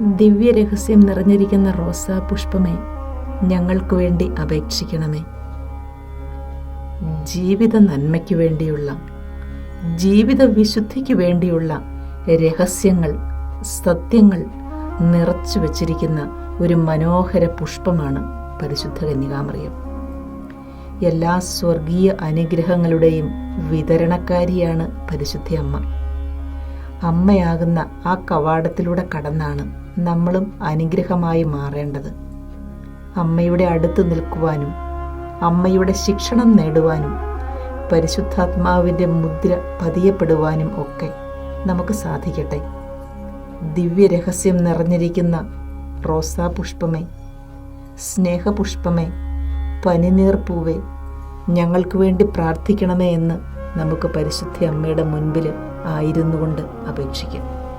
ദിവ്യരഹസ്യം നിറഞ്ഞിരിക്കുന്ന റോസാ പുഷ്പമേ ഞങ്ങൾക്ക് വേണ്ടി അപേക്ഷിക്കണമേ. ജീവിത നന്മയ്ക്ക് വേണ്ടിയുള്ള ജീവിത വിശുദ്ധിക്ക് വേണ്ടിയുള്ള രഹസ്യങ്ങൾ സത്യങ്ങൾ നിറച്ചു വച്ചിരിക്കുന്ന ഒരു മനോഹര പുഷ്പമാണ് പരിശുദ്ധ കന്യകാമറിയം. എല്ലാ സ്വർഗീയ അനുഗ്രഹങ്ങളുടെയും വിതരണക്കാരിയാണ് പരിശുദ്ധ അമ്മ. അമ്മയാകുന്ന ആ കവാടത്തിലൂടെ കടന്നാണ് നമ്മളും അനുഗ്രഹമായി മാറേണ്ടത്. അമ്മയുടെ അടുത്ത് നിൽക്കുവാനും അമ്മയുടെ ശിക്ഷണം നേടുവാനും പരിശുദ്ധാത്മാവിന്റെ മുദ്ര പതിയപ്പെടുവാനും ഒക്കെ നമുക്ക് സാധിക്കട്ടെ. ദിവ്യരഹസ്യം നിറഞ്ഞിരിക്കുന്ന റോസാ പുഷ്പമേ സ്നേഹപുഷ്പമേ പനിനീർ പൂവേ ഞങ്ങൾക്ക് വേണ്ടി പ്രാർത്ഥിക്കണമേ എന്ന് നമുക്ക് പരിശുദ്ധി അമ്മയുടെ മുൻപിൽ ആയിരുന്നു കൊണ്ട് അപേക്ഷിക്കാം.